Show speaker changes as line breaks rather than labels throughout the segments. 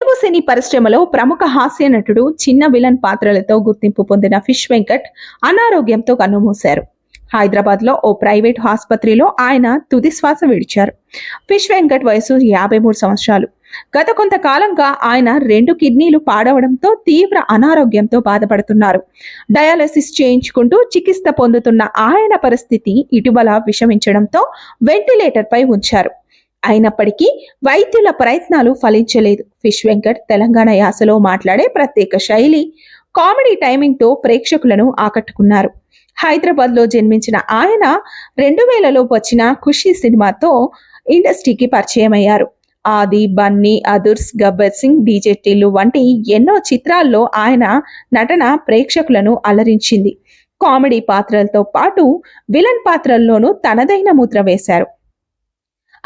తెలుగు సినీ పరిశ్రమలో ప్రముఖ హాస్య నటుడు చిన్న విలన్ పాత్రలతో గుర్తింపు పొందిన ఫిష్ వెంకట్ అనారోగ్యంతో కన్నుమూశారు. హైదరాబాద్లో ఓ ప్రైవేట్ ఆసుపత్రిలో ఆయన తుది శ్వాస విడిచారు. ఫిష్ వెంకట్ వయసు యాభై మూడు సంవత్సరాలు. గత కొంతకాలంగా ఆయన రెండు కిడ్నీలు పాడవడంతో తీవ్ర అనారోగ్యంతో బాధపడుతున్నారు. డయాలసిస్ చేయించుకుంటూ చికిత్స పొందుతున్న ఆయన పరిస్థితి ఇటీవల విషమించడంతో వెంటిలేటర్ పై ఉంచారు. అయినప్పటికీ వైద్యుల ప్రయత్నాలు ఫలించలేదు. ఫిష్ వెంకట్ తెలంగాణ యాసలో మాట్లాడే ప్రత్యేక శైలి కామెడీ టైమింగ్తో ప్రేక్షకులను ఆకట్టుకున్నారు. హైదరాబాద్లో జన్మించిన ఆయన రెండు వేలలో వచ్చిన ఖుషీ సినిమాతో ఇండస్ట్రీకి పరిచయం అయ్యారు ఆది బన్నీ అదుర్స్ గబ్బర్ సింగ్ డీజే వంటి ఎన్నో చిత్రాల్లో ఆయన నటన ప్రేక్షకులను అలరించింది. కామెడీ పాత్రలతో పాటు విలన్ పాత్రల్లోనూ తనదైన ముద్ర వేశారు.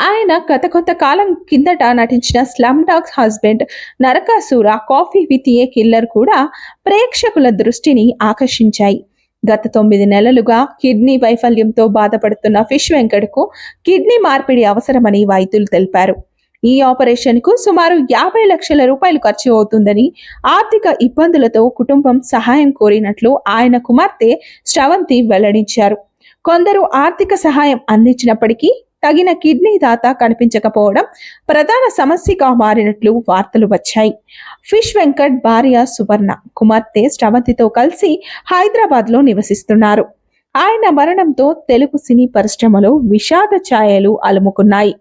ఆయన గత కొంతకాలం కిందట నటించిన slum dogs husband Narakasura coffee with a killer కూడా ప్రేక్షకుల దృష్టిని ఆకర్షించాయి. గత తొమ్మిది నెలలుగా కిడ్నీ వైఫల్యంతో బాధపడుతున్న ఫిష్ వెంకట్కు కిడ్నీ మార్పిడి అవసరమని వైద్యులు తెలిపారు. ఈ ఆపరేషన్కు సుమారు యాభై లక్షల రూపాయలు ఖర్చు అవుతుందని ఆర్థిక ఇబ్బందులతో కుటుంబం సహాయం కోరినట్లు ఆయన కుమార్తె శ్రవంతి వెల్లడించారు. కొందరు ఆర్థిక సహాయం అందించినప్పటికీ తగిన కిడ్నీ దాత కనిపించకపోవడం ప్రధాన సమస్యగా మారినట్లు వార్తలు వచ్చాయి. ఫిష్ వెంకట్ భార్య సువర్ణ కుమార్తె శ్రవంతితో కలిసి హైదరాబాద్లో నివసిస్తున్నారు. ఆయన మరణంతో తెలుగు సినీ పరిశ్రమలో విషాద ఛాయలు అలుముకున్నాయి.